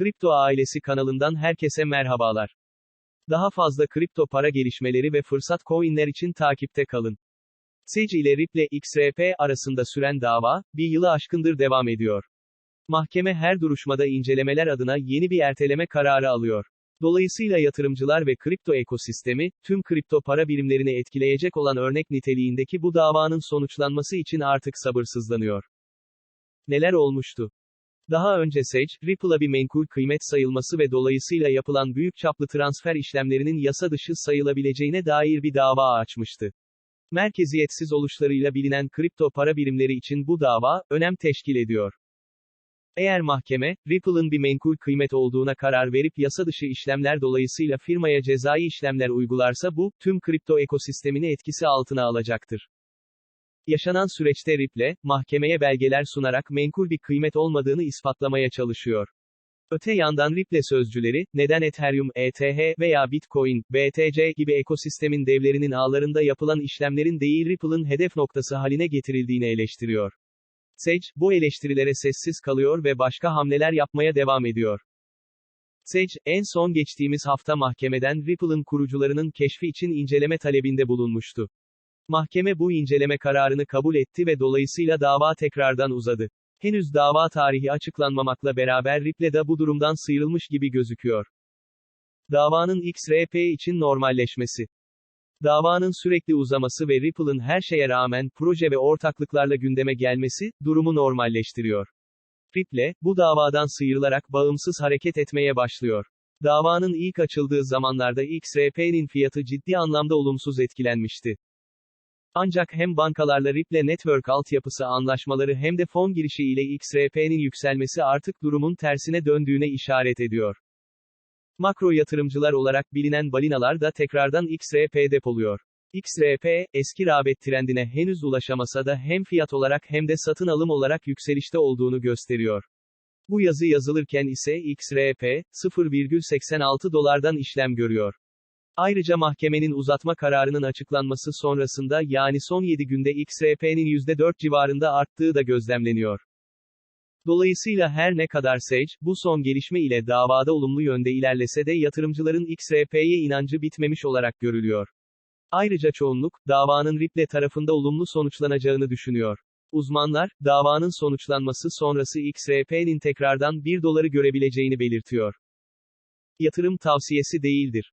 Kripto Ailesi kanalından herkese merhabalar. Daha fazla kripto para gelişmeleri ve fırsat coinler için takipte kalın. SEC ile Ripple XRP arasında süren dava, bir yılı aşkındır devam ediyor. Mahkeme her duruşmada incelemeler adına yeni bir erteleme kararı alıyor. Dolayısıyla yatırımcılar ve kripto ekosistemi, tüm kripto para birimlerini etkileyecek olan örnek niteliğindeki bu davanın sonuçlanması için artık sabırsızlanıyor. Neler olmuştu? Daha önce SEC, Ripple'a bir menkul kıymet sayılması ve dolayısıyla yapılan büyük çaplı transfer işlemlerinin yasa dışı sayılabileceğine dair bir dava açmıştı. Merkeziyetsiz oluşlarıyla bilinen kripto para birimleri için bu dava, önem teşkil ediyor. Eğer mahkeme, Ripple'ın bir menkul kıymet olduğuna karar verip yasa dışı işlemler dolayısıyla firmaya cezai işlemler uygularsa bu, tüm kripto ekosistemini etkisi altına alacaktır. Yaşanan süreçte Ripple, mahkemeye belgeler sunarak menkul bir kıymet olmadığını ispatlamaya çalışıyor. Öte yandan Ripple sözcüleri, neden Ethereum, ETH veya Bitcoin, BTC gibi ekosistemin devlerinin ağlarında yapılan işlemlerin değil Ripple'ın hedef noktası haline getirildiğini eleştiriyor. SEC, bu eleştirilere sessiz kalıyor ve başka hamleler yapmaya devam ediyor. SEC, en son geçtiğimiz hafta mahkemeden Ripple'ın kurucularının keşfi için inceleme talebinde bulunmuştu. Mahkeme bu inceleme kararını kabul etti ve dolayısıyla dava tekrardan uzadı. Henüz dava tarihi açıklanmamakla beraber Ripple de bu durumdan sıyrılmış gibi gözüküyor. Davanın XRP için normalleşmesi. Davanın sürekli uzaması ve Ripple'ın her şeye rağmen proje ve ortaklıklarla gündeme gelmesi, durumu normalleştiriyor. Ripple, bu davadan sıyrılarak bağımsız hareket etmeye başlıyor. Davanın ilk açıldığı zamanlarda XRP'nin fiyatı ciddi anlamda olumsuz etkilenmişti. Ancak hem bankalarla Ripple Network altyapısı anlaşmaları hem de fon girişi ile XRP'nin yükselmesi artık durumun tersine döndüğüne işaret ediyor. Makro yatırımcılar olarak bilinen balinalar da tekrardan XRP depoluyor. XRP, eski rağbet trendine henüz ulaşamasa da hem fiyat olarak hem de satın alım olarak yükselişte olduğunu gösteriyor. Bu yazı yazılırken ise XRP, 0,86 dolardan işlem görüyor. Ayrıca mahkemenin uzatma kararının açıklanması sonrasında yani son 7 günde XRP'nin %4 civarında arttığı da gözlemleniyor. Dolayısıyla her ne kadar SEC, bu son gelişme ile davada olumlu yönde ilerlese de yatırımcıların XRP'ye inancı bitmemiş olarak görülüyor. Ayrıca çoğunluk, davanın Ripple tarafında olumlu sonuçlanacağını düşünüyor. Uzmanlar, davanın sonuçlanması sonrası XRP'nin tekrardan 1 doları görebileceğini belirtiyor. Yatırım tavsiyesi değildir.